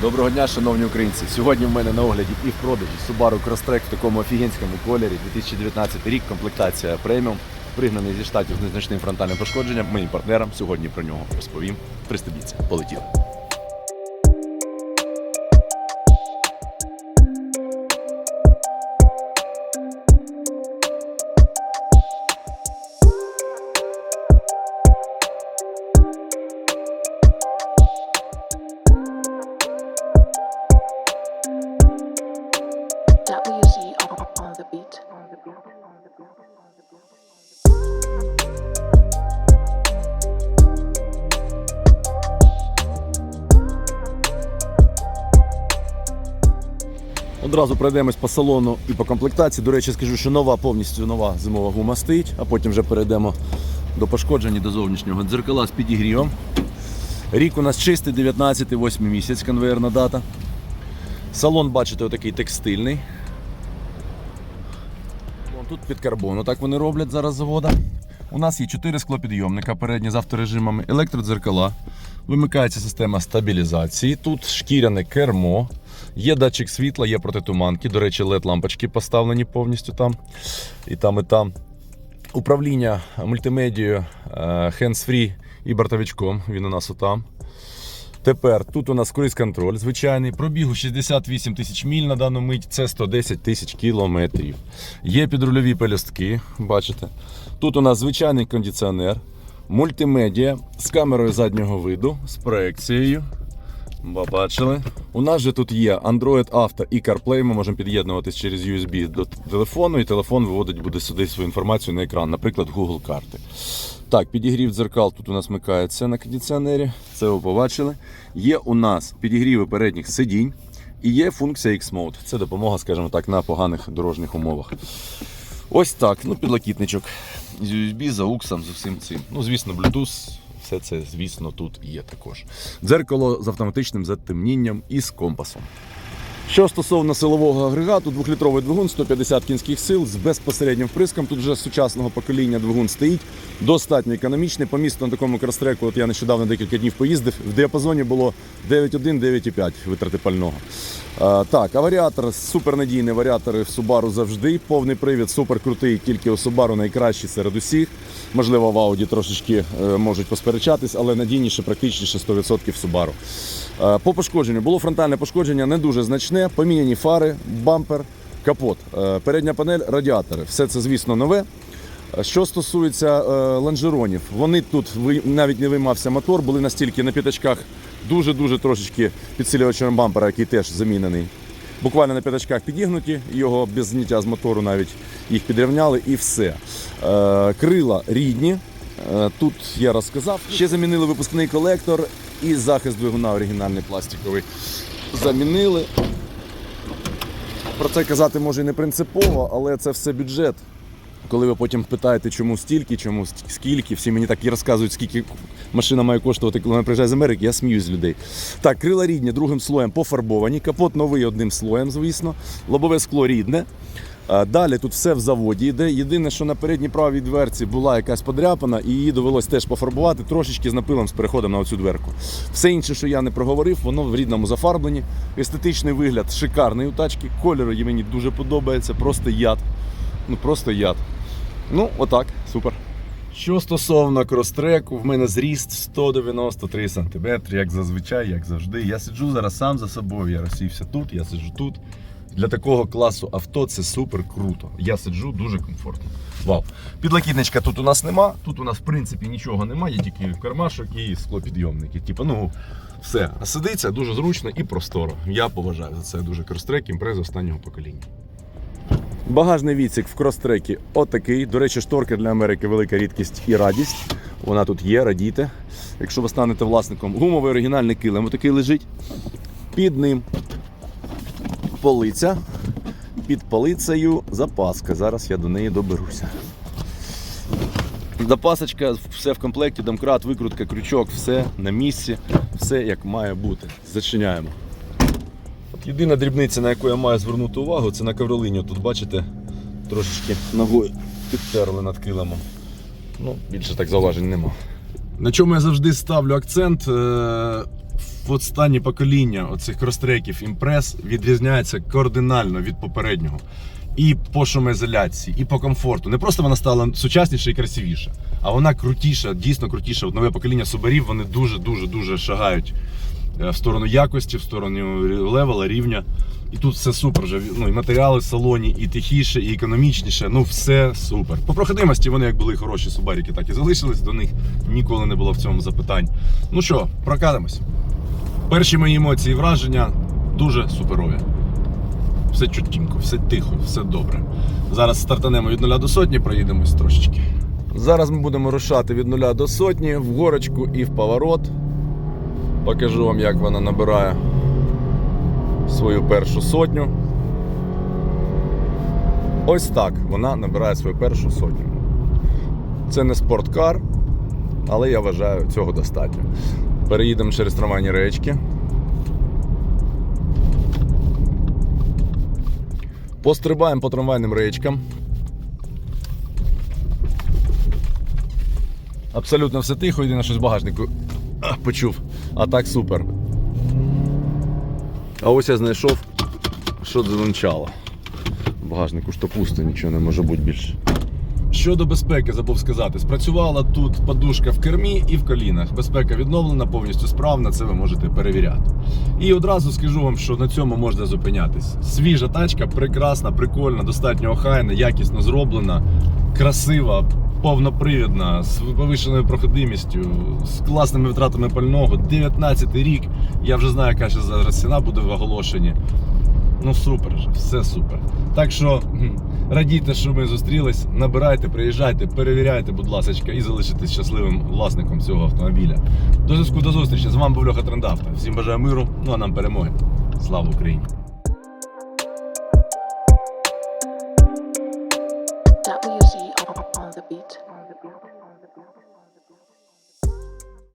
Доброго дня, шановні українці. Сьогодні в мене на огляді і в продажі Subaru Crosstrek в такому офігенському кольорі. 2019 рік, комплектація преміум, пригнаний зі штатів з незначним фронтальним пошкодженням. Моїм партнерам сьогодні про нього розповім. Пристебіться, полетіли. Одразу пройдемось по салону і по комплектації. До речі, скажу, що нова, повністю нова зимова гума стоїть, а потім вже перейдемо до пошкоджень і до зовнішнього дзеркала з підігрівом. Рік у нас чистий, 19 8 місяць, конвейерна дата. Салон, бачите, отакий текстильний. Тут під карбону, так вони роблять зараз завода. У нас є 4 склопідйомника передні з авторежимами, електродзеркала. Вимикається система стабілізації. Тут шкіряне кермо. Є датчик світла, є протитуманки. До речі, led лампочки поставлені повністю там. І там, і там. Управління мультимедією е, hands-free і бортовичком. Він у нас отам. Тепер тут у нас круїз контроль звичайний. Пробігу 68 тисяч міль на дану мить, це 110 тисяч кілометрів. Є підрульові пелюстки, бачите. Тут у нас звичайний кондиціонер, мультимедіа з камерою заднього виду, з проекцією. Бачили. У нас же тут є Android Auto і CarPlay. Ми можемо під'єднуватись через USB до телефону, і телефон виводить буде сюди свою інформацію на екран, наприклад, Google карти. Так, підігрів дзеркал тут у нас вмикається на кондиціонері. Це ви побачили. Є у нас підігріви передніх сидінь і є функція X-Mode. Це допомога, скажімо так, на поганих дорожніх умовах. Ось так, ну підлокітничок з USB, за AUX, з усім цим. Ну, звісно, Bluetooth, все це, звісно, тут є також. Дзеркало з автоматичним затемнінням і з компасом. Що стосовно силового агрегату, 2-літровий двигун, 150 кінських сил з безпосереднім вприском. Тут вже сучасного покоління двигун стоїть, достатньо економічний. По місту на такому кростреку, от я нещодавно декілька днів поїздив, в діапазоні було 9,1-9,5 витрати пального. Е, так, а варіатор, супернадійний варіатори в Subaru завжди. Повний привід, супер крутий, тільки у Subaru найкращий серед усіх. Можливо, в Audi трошечки е, можуть посперечатись, але надійніше, практичніше 100% Subaru. Е, По пошкодженню було фронтальне пошкодження не дуже значне. Поміняні фари, бампер, капот, Е, передня панель, радіатори. Все це, звісно, нове. Е, Що стосується е, лонжеронів, вони тут навіть не виймався мотор, були настільки на п'ятачках дуже-дуже трошечки підсилювачем бампера, який теж замінений. Буквально на п'ятачках підігнуті, його без зняття з мотору навіть їх підрівняли і все. Крила рідні. Тут я розказав. Ще замінили випускний колектор і захист двигуна оригінальний пластиковий. Замінили. Про це казати може і не принципово, але це все бюджет. Коли ви потім питаєте, чому стільки, чому скільки, всі мені так і розказують, скільки машина має коштувати, коли вона приїжджає з Америки, я сміюсь з людей. Так, крила рідні другим слоєм пофарбовані, капот новий одним слоєм, звісно, лобове скло рідне. Далі тут все в заводі йде. Єдине, що на передній правій дверці була якась подряпана, і її довелось теж пофарбувати трошечки з напилом з переходом на оцю дверку. Все інше, що я не проговорив, воно в рідному зафарбленні. Естетичний вигляд шикарний у тачки. Кольор мені дуже подобається, просто яд. Ну просто яд. Ну, отак, супер. Що стосовно кростреку, в мене зріст 193 см, як зазвичай, як завжди. Я сиджу зараз сам за собою, я розсівся тут, я сиджу тут. Для такого класу авто це супер круто. Я сиджу дуже комфортно. Вау. Підлокітничка тут у нас нема. Тут у нас в принципі нічого немає, є тільки кармашок і склопідйомники. Типу, ну все. А сидиться дуже зручно і просторо. Я поважаю за це дуже крострек, імпрез останнього покоління. Багажний відсік в крострекі отакий. До речі, шторки для Америки велика рідкість і радість. Вона тут є, радійте. Якщо ви станете власником, гумовий оригінальний килим отакий лежить. Під ним полиця. Під полицею запаска. Зараз я до неї доберуся. Запасочка, все в комплекті, домкрат, викрутка, крючок, все на місці, все як має бути. Зачиняємо. От єдина дрібниця, на яку я маю звернути увагу, це на ковролині. Тут бачите, трошечки ногою підтерли над килимом. Ну, більше так зауважень нема. На чому я завжди ставлю акцент. Е, останнє покоління оцих кростреків імпрес відрізняється кардинально від попереднього. І по шумоізоляції, і по комфорту. Не просто вона стала сучасніша і красивіша, а вона крутіша, дійсно крутіша. От нове покоління субарів вони дуже дуже дуже шагають е, в сторону якості, в сторону левела, рівня. І тут все супер. Вже ну, і матеріали в салоні, і тихіше, і економічніше. Ну, все супер. По проходимості вони як були хороші субаріки, так і залишились. До них ніколи не було в цьому запитань. Ну що, прокатимось. Перші мої емоції і враження дуже суперові. Все чутінько, все тихо, все добре. Зараз стартанемо від 0 до сотні, проїдемось трошечки. Зараз ми будемо рушати від 0 до сотні в горочку і в поворот. Покажу вам, як вона набирає свою першу сотню. Ось так вона набирає свою першу сотню. Це не спорткар, але я вважаю, цього достатньо. Переїдемо через трамвайні речки. Пострибаємо по трамвайним речкам. Абсолютно все тихо, єдине щось в багажнику почув. А так супер. А ось я знайшов, що дзеленчало. В багажнику ж то пусто, нічого не може бути більше. Щодо безпеки, забув сказати, спрацювала тут подушка в кермі і в колінах. Безпека відновлена, повністю справна, це ви можете перевіряти. І одразу скажу вам, що на цьому можна зупинятись. Свіжа тачка, прекрасна, прикольна, достатньо охайна, якісно зроблена, красива, повнопривідна, з повищеною проходимістю, з класними втратами пального. 19-й рік. Я вже знаю, яка ще зараз ціна буде в оголошенні. Ну супер все супер. Так що радійте, що ми зустрілись. Набирайте, приїжджайте, перевіряйте, будь ласка, і залишитесь щасливим власником цього автомобіля. До зв'язку до зустрічі. З вами був Льоха Трендавто. Всім бажаю миру, ну а нам перемоги. Слава Україні!